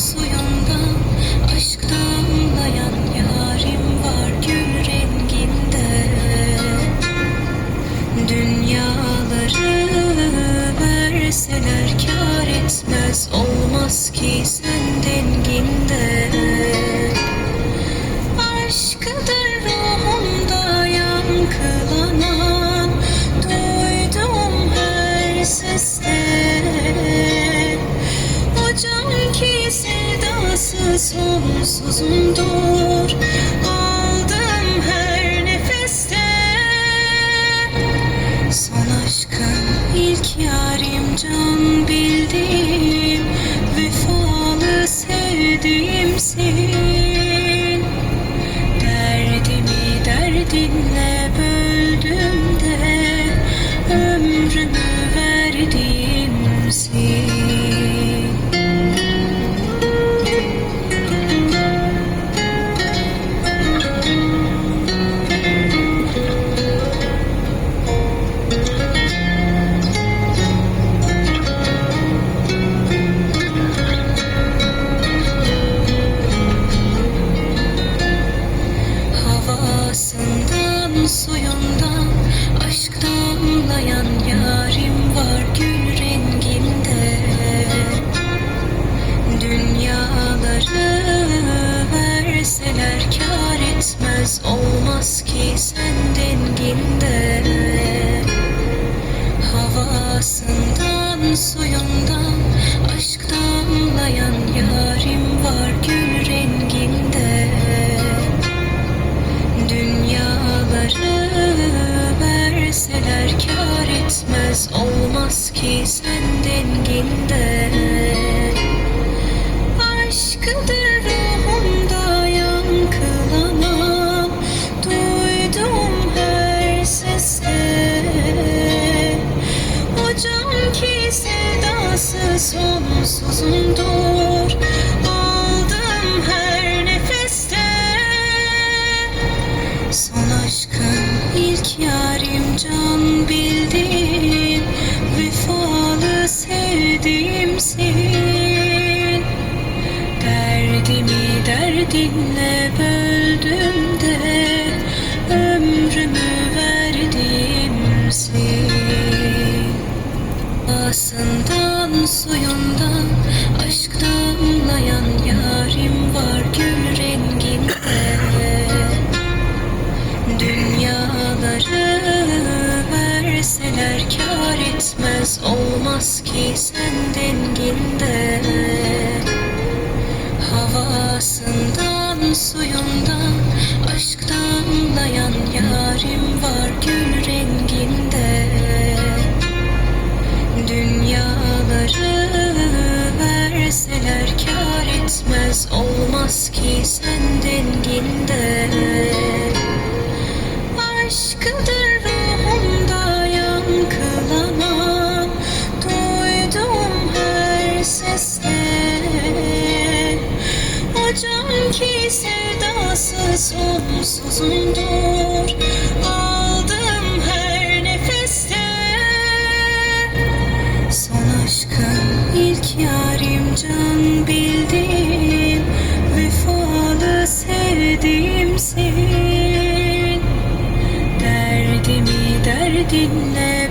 所有。Sonsuzumdur Aldığım her nefeste. Son aşkım ilk yarim can bildiğim Vefalı sevdiğimsin Derdimi derdinle böldüm de Ömrümü olmaz ki sen denginde. Havasından suyundan aşk damlayan yarim var gül renginde. Dünyaları verseler kâr etmez. Olmaz ki sen denginde sevdası sonsuzumdur her nefeste Son aşkım ilk yarim can bildiğim Vefalı sevdiğimsin Derdimi derdinle böldüm de Ömrümü verseler kâr etmez olmaz ki sen denginde. Havasından suyundan aşk damlayan yarim var gül renginde. Dünyaları verseler kâr etmez olmaz ki sen denginde can ki sevdası sonsuzumdur Aldım her nefeste. Son aşkım ilk yarim can bildiğim Vefalı sevdiğimsin Derdimi derdinle